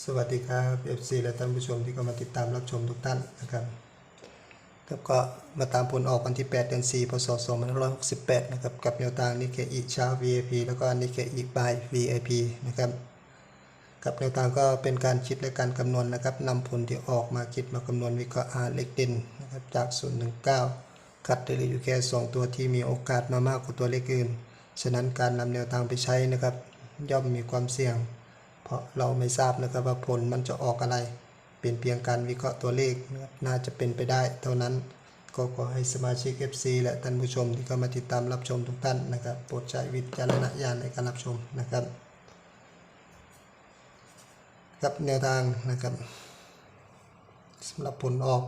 สวัสดีครับ FC และท่านผู้ชมที่เข้ามาติดตามรับชมทุกท่านนะครับครับก็มาตามผลออกวันที่ 8 เดือน 4 พศ 2568 นะครับ กับแนวทางนิเคอีเช้า VIP แล้วก็นิเคอีบาย VIP นะครับ กับแนวทางก็เป็นการคิดและการคำนวณนะครับนำผลที่ออกมาคิดมาคำนวณวิเคราะห์หาเลขเด่นนะครับจาก 019 คัดได้เหลืออยู่แค่ 2 ตัวที่มีโอกาสมามากกว่าตัวเลขอื่น ฉะนั้นการนำแนวทางไปใช้นะครับ ย่อมมีความเสี่ยง เพราะเราไม่ทราบนะครับว่าผลมันจะออกอะไร เป็นเพียงการวิเคราะห์ตัวเลขนะครับน่าจะเป็นไปได้ เท่านั้นก็ขอให้สมาชิก FC และท่านผู้ชมที่เข้ามาติดตามรับชมทุกท่านนะครับโปรดใช้วิจารณญาณในการรับชมนะครับครับแนวทางนะครับสำหรับผลออก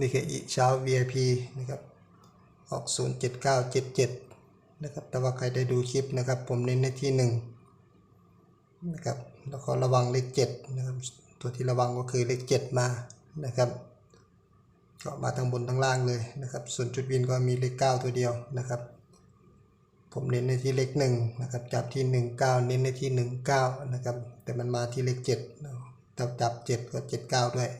นี่คืออีเช้า VIP นะครับออก 07977 นะครับแต่ว่าใครได้ดูคลิปนะครับ ผมเน้นในที่ 1 นะครับแล้วก็ระวังเลข7นะครับตัวที่ระวังก็คือเลข7มานะครับก็มาทั้งบนทั้งล่างเลยนะครับ ส่วนจุดวินก็มีเลข9ตัวเดียวนะครับ ผมเน้นในที่เลขหนึ่งนะครับจับที่หนึ่งเก้าเน้นในที่หนึ่งเก้านะครับแต่มันมาที่เลขเจ็ดเนาะจับจับเจ็ดก็เจ็ดเก้าด้วย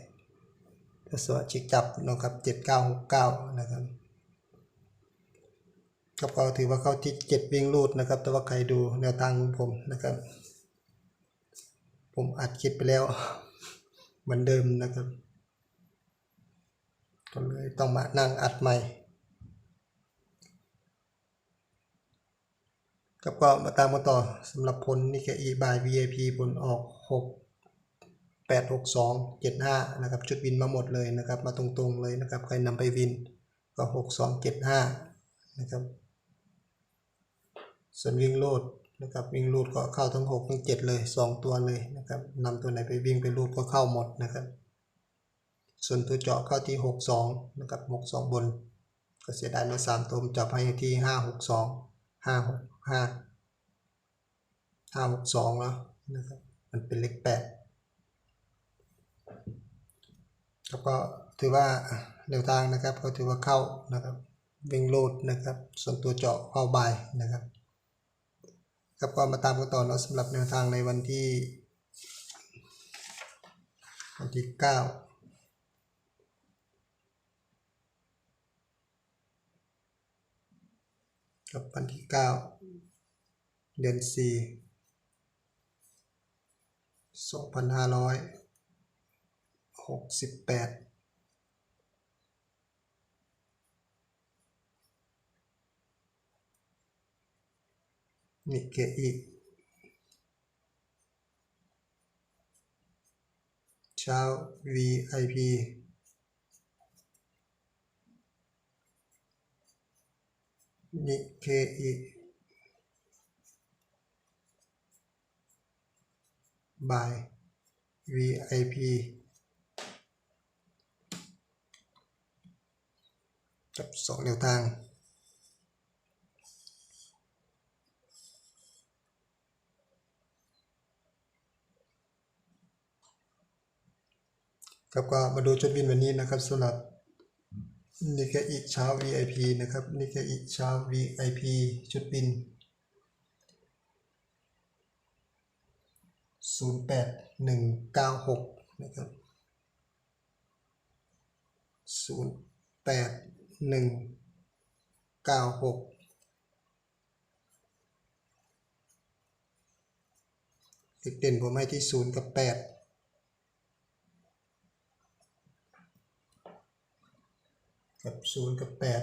ถ้าสวัสดิจับนะครับเจ็ดเก้าหกเก้านะครับกับก็ถือว่าเข้าที่เจ็ดวิ่งรูดนะครับ แต่ว่าใครดูแนวทางของผมนะครับ ผมอัดคลิปไปแล้ว เหมือนเดิมนะครับ ก็เลยต้องมานั่งอัดใหม่ครับก็มาตามกันต่อสำหรับผลนี่แค่ e by VIP ผลออก 6 8 6 2 7 5 นะครับ ชุดวินมาหมดเลยนะครับ มาตรงๆเลยนะครับ ใครนำไปวินก็ 6 2 7 5 นะครับ ส่วนวิ่งโลด นะครับวิ่งลูดก็เข้าทั้ง6ทั้ง7 เลย 2 ตัวเลยนะครับนำตัวไหนไปวิ่งไปลูดก็เข้าหมดนะครับ ส่วนตัวเจาะเข้าที่ 6 2 นะครับ 6 2 บน ก็เสียดายมา3ตัวจับให้ที่ 5 6 2 5 6ห้าห้าหกสองแล้วนะครับมันเป็นเลขแปดแล้วก็ถือว่าแนวทางนะครับก็ถือว่าเข้านะครับวิ่งโลดนะครับ ส่วนตัวเจาะเข้าบายนะครับ ครับก็มาตามกันต่อเนาะสำหรับแนวทางในวันที่ วันที่เก้ากับวันที่เก้าเดือนสี่สองพันห้าร้อยหกสิบแปด นิกเกอีเช้า VIP นิกเคอีบาย VIP กับสองแนวทาง ครับก็มาดูจุดวินวันนี้นะครับสำหรับนี่แค่อีกเช้า VIP นะครับนี่แค่อีกเช้า VIP จุดบิน 08196 นะครับ 08196จุดเด่นผมให้ที่ 0 กับ 8 กับศูนย์กับแปด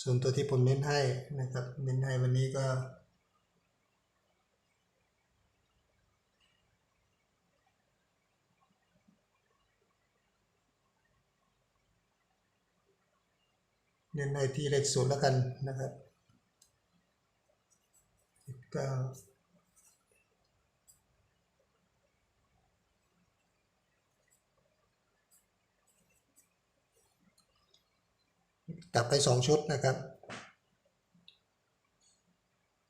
ส่วนตัวที่ผมเน้นให้นะครับ เน้นให้วันนี้ก็เน้นให้ที่เลขศูนย์แล้วกันนะครับเกลับไปสองชุดนะครับ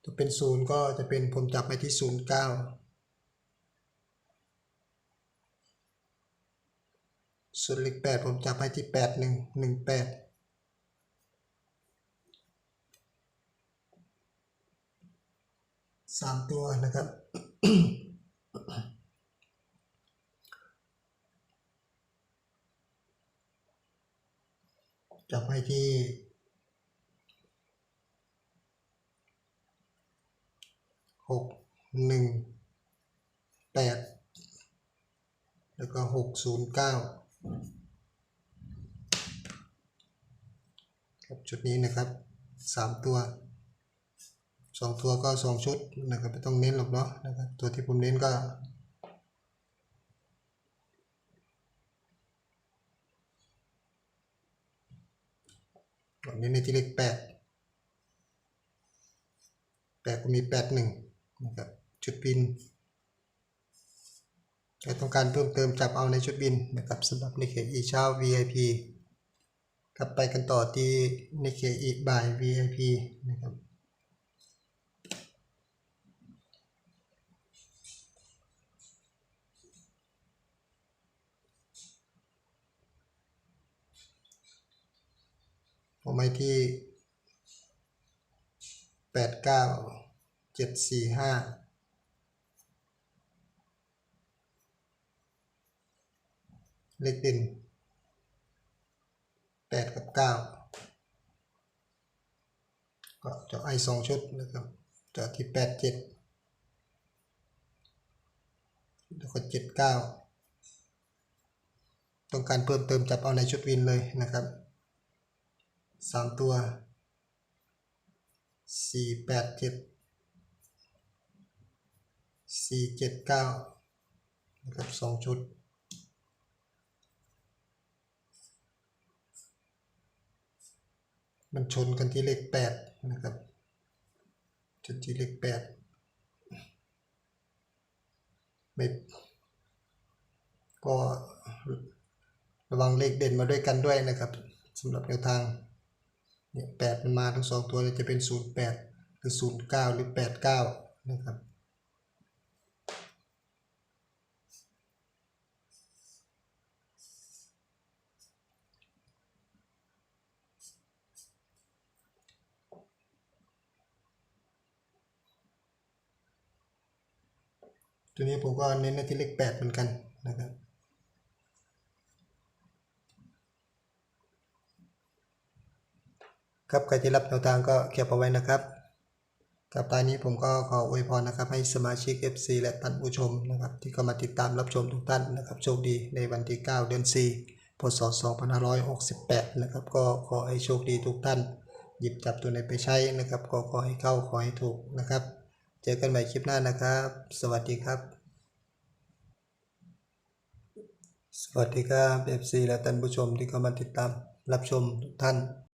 จะเป็นศูนย์ก็จะเป็นผมจับไปที่ศูนย์เก้าส่วนเลขแปดผมจับไปที่แปดหนึ่งหนึ่งแปดสามตัวนะครับ จับให้ที่หกหนึ่งแปดแล้วก็หกศูนย์เก้าครับชุดนี้นะครับสามตัวสองตัวก็สองชุดนะครับไม่ต้องเน้นหรอกเนาะนะครับตัวที่ผมเน้นก็ วันนี้ในที่เลขแปดแปดก็มีแปดหนึ่งนะครับชุดบินใครต้องการเพิ่มเติมจับเอาในชุดบินนะครับสำหรับในเขตอีเช้า VIP กลับไปกันต่อที่ในเขตอีบ่าย VIP นะครับ ผมไปที่ แปดเก้าเจ็ดสี่ห้าเลขเด่นแปดกับเก้าก็จะไอสองชุดนะครับจะที่แปดเจ็ดแล้วก็เจ็ดเก้าต้องการเพิ่มเติมจับเอาในชุดวินเลยนะครับ สามตัวสี่แปดเจ็ดสี่เจ็ดเก้านะครับสองชุด มันชนกันที่เลขแปดนะครับชนที่เลขแปดไม่ก็ระวังเลขเด่นมาด้วยกันด้วยนะครับสำหรับแนวทาง เนี่ยแปดมันมาทั้งสองตัวเลยจะเป็นศูนย์แปดหรือศูนย์เก้าหรือแปดเก้านะครับตัวนี้ผมก็เน้นในที่เลขแปดเหมือนกันนะครับ ครับใครที่รับแนวทางก็เก็บเอาไว้นะครับกับตอนนี้ผมก็ขออวยพรนะครับ ให้สมาชิก FC และท่านผู้ชมนะครับ ที่เข้ามาติดตามรับชมทุกท่านนะครับโชคดีในวันที่ 9 เดือน 4 พศ 2568 นะครับ ก็ขอให้โชคดีทุกท่าน หยิบจับตัวไหนไปใช้นะครับ ก็ขอให้เข้าขอให้ถูกนะครับ เจอกันใหม่คลิปหน้านะครับ สวัสดีครับ สวัสดีครับ FC และท่านผู้ชมที่เข้ามาติดตามรับชมทุกท่าน